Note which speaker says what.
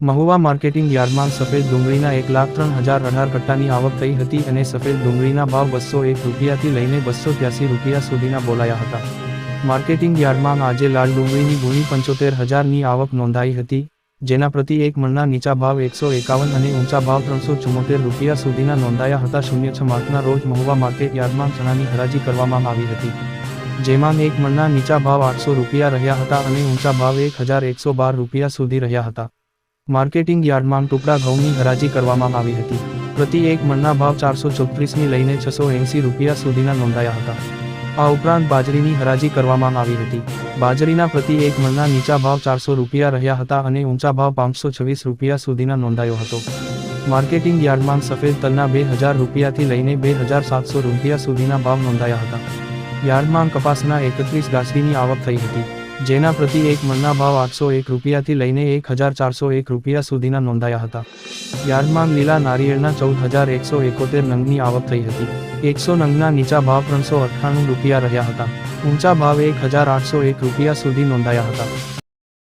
Speaker 1: Mahuva marketing યાર્ડમાં સફેદ ડુંગળીના એક લાખ ત્રણ હજાર અઢાર કટ્ટાની આવક થઈ હતી અને સફેદ ડુંગળીના ભાવ બસો એક રૂપિયાથી લઈને બસો ત્યાસી રૂપિયા સુધીના બોલાયા હતા. માર્કેટિંગ યાર્ડમાં આજે લાલ ડુંગળીની ગુણી પંચોતેર હજારની આવક નોંધાઈ હતી, જેના પ્રતિ એક મણના નીચા ભાવ એકસો એકાવન અને ઊંચા ભાવ ત્રણસો ચુમ્મોતેર રૂપિયા સુધીના નોંધાયા હતા શૂન્ય છ માર્ચના રોજ મહુવા માર્કેટ યાર્ડમાં ચણાની હરાજી કરવામાં આવી હતી. જેમાં એક મણના નીચા ભાવ આઠસો રૂપિયા રહ્યા હતા અને ઊંચા ભાવ એક હજાર એકસો બાર રૂપિયા સુધી રહ્યા હતા. માર્કેટિંગ યાર્ડમાં ટુકડા ઘઉંની હરાજી કરવામાં આવી હતી. પ્રતિ એક મણના ભાવ ચારસો ચોત્રીસની લઈને છસો એંસી રૂપિયા સુધીના નોંધાયા હતા. આ ઉપરાંત બાજરીની હરાજી કરવામાં આવી હતી. બાજરીના પ્રતિ એક મણના નીચા ભાવ ચારસો રૂપિયા રહ્યા હતા અને ઊંચા ભાવ પાંચસો છવ્વીસ રૂપિયા સુધીના નોંધાયો હતો. માર્કેટિંગ યાર્ડમાં સફેદ તલના બે હજાર રૂપિયાથી લઈને બે હજાર સાતસો રૂપિયા સુધીના ભાવ નોંધાયા હતા. યાર્ડમાં કપાસના એકત્રીસ ગાસડીની આવક થઈ હતી. જેના પ્રતિ એક મણના ભાવ આઠસો એક રૂપિયાથી લઈને એક હજાર ચારસો એક રૂપિયા સુધીના નોંધાયા હતા. યાર્ડમાં લીલા નારિયેળના ચૌદ હજાર એકસો એકોતેર નંગની આવક થઈ હતી. એકસો નંગના નીચા ભાવ ત્રણસો અઠ્ઠાણું રૂપિયા રહ્યા હતા. ઊંચા ભાવ એક હજાર આઠસો એક રૂપિયા સુધી નોંધાયા હતા.